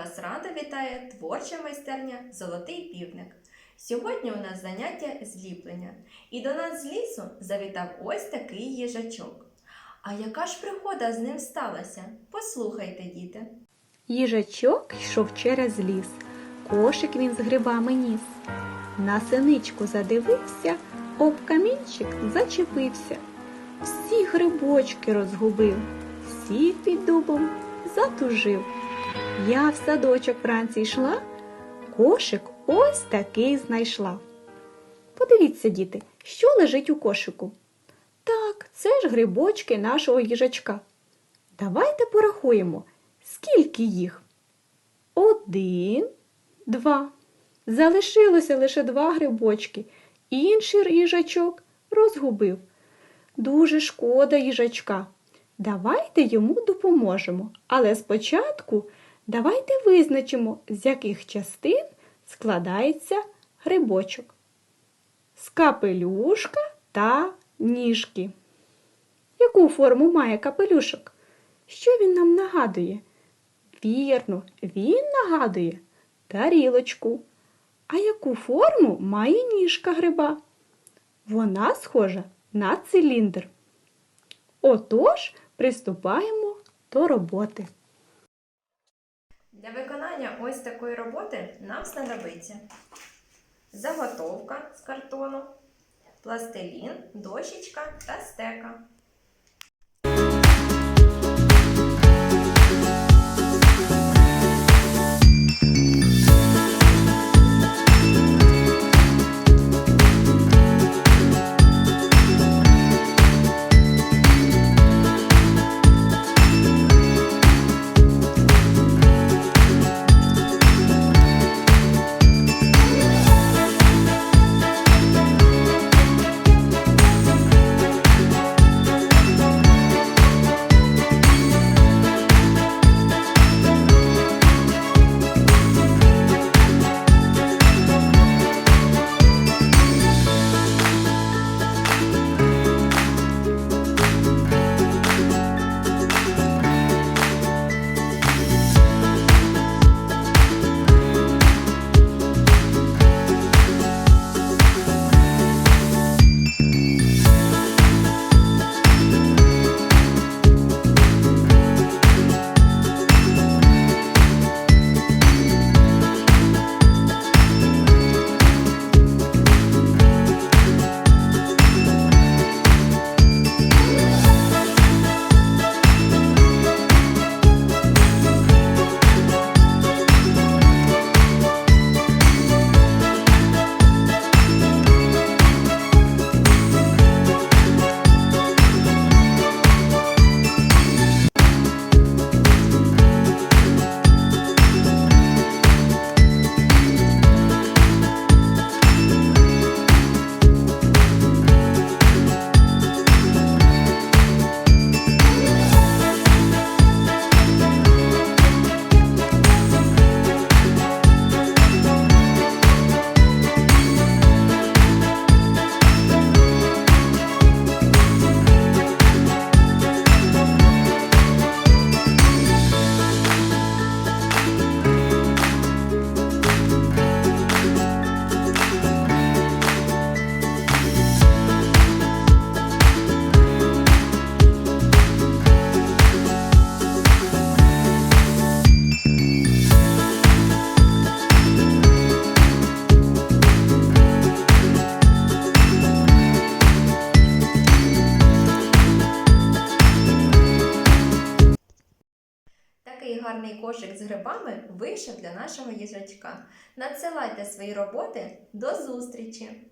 Вас рада вітає творча майстерня Золотий півник. Сьогодні у нас заняття зліплення. І до нас з лісу завітав ось такий їжачок. А яка ж пригода з ним сталася? Послухайте, діти. Їжачок йшов через ліс, кошик він з грибами ніс. На синичку задивився, об камінчик зачепився. Всі грибочки розгубив, сів під дубом, затужив. Я в садочок вранці йшла, кошик ось такий знайшла. Подивіться, діти, що лежить у кошику. Так, це ж грибочки нашого їжачка. Давайте порахуємо, скільки їх. Один, два. Залишилося лише два грибочки. Інший їжачок розгубив. Дуже шкода їжачка. Давайте йому допоможемо. Але спочатку давайте визначимо, з яких частин складається грибочок. З капелюшка та ніжки. Яку форму має капелюшок? Що він нам нагадує? Вірно, він нагадує тарілочку. А яку форму має ніжка гриба? Вона схожа на циліндр. Отож, приступаємо до роботи. Для виконання ось такої роботи нам знадобиться заготовка з картону, пластилін, дощечка та стека. Гарний кошик з грибами вийшов для нашого їжачка. Надсилайте свої роботи до зустрічі!